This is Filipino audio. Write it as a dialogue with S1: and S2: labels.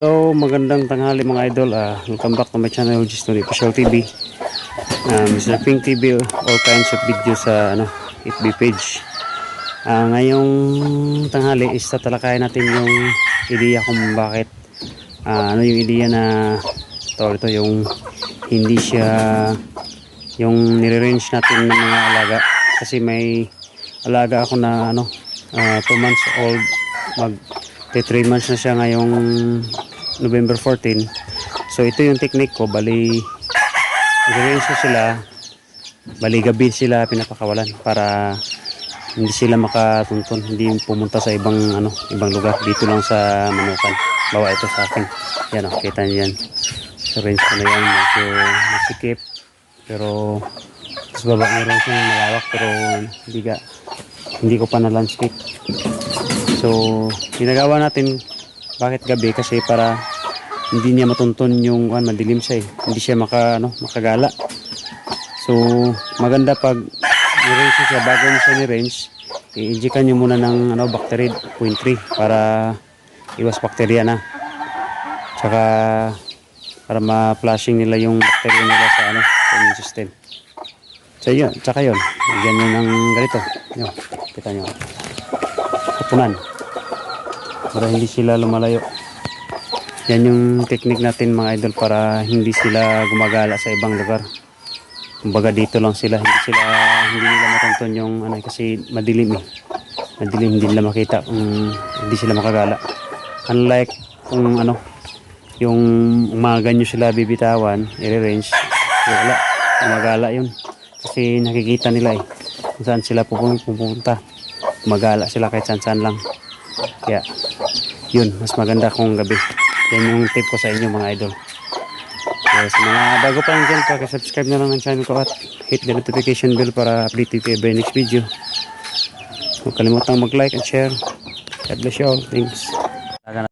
S1: So, magandang tanghali mga idol. Ah, welcome back to my channel, Story Official TV. Ah, Mr. Pink TV, all kinds of videos sa ano, FB page. Ah, ngayong tanghali is tatalakayan natin yung ideya kung bakit ah, ano yung ideya na to, ito yung hindi siya yung nire-range natin ng mga alaga kasi may alaga ako na ano 2 months old mag 3 months na siya ngayong November 14 so ito yung technique ko. Bali nire-range ko sila. Bali gabi sila pinapakawalan para hindi sila makatuntun. Hindi pumunta sa ibang ano ibang lugar. Dito lang sa manukan. Bawa ito sa akin. Yan o kita niyo yan. So range ko na yan. Medyo masikip. Pero sa baba meron siyang malawak. Pero hindi ka hindi ko pa na landscape so ginagawa natin bakit gabi kasi para hindi niya matuntun yung ano, madilim siya eh. hindi siya maka, ano, makagala so maganda pag ni-range siya bago mo siya ni-range i-injikan nyo muna ng ano, Bacterid 0.3 para iwas bakterya na tsaka para ma-flushing nila yung bacteria nila sa ano, immune system. So yun, tsaka yun, nyo ng ganito. Yun, kita nyo. Kapunan. Para hindi sila lumalayo. Yan yung technique natin mga idol para hindi sila gumagala sa ibang lugar. Kumbaga dito lang sila, hindi sila hindi nila matuntun yung ano kasi madilim eh. Madilim hindi nila makita kung hindi sila makagala. Unlike kung ano yung umaga nyo sila bibitawan, i-range, wala, gumagala yun. Kasi nakikita nila eh, kung saan sila pupun- pupunta. Gumagala sila kahit saan saan lang. Kaya, yun, mas maganda kung gabi. Yan yung tip ko sa inyo mga idol. Sa mga bago pa lang dyan, subscribe na lang ng channel ko at hit the notification bell para update if ever next video. Huwag kalimutang mag-like and share. God bless you all. Thanks.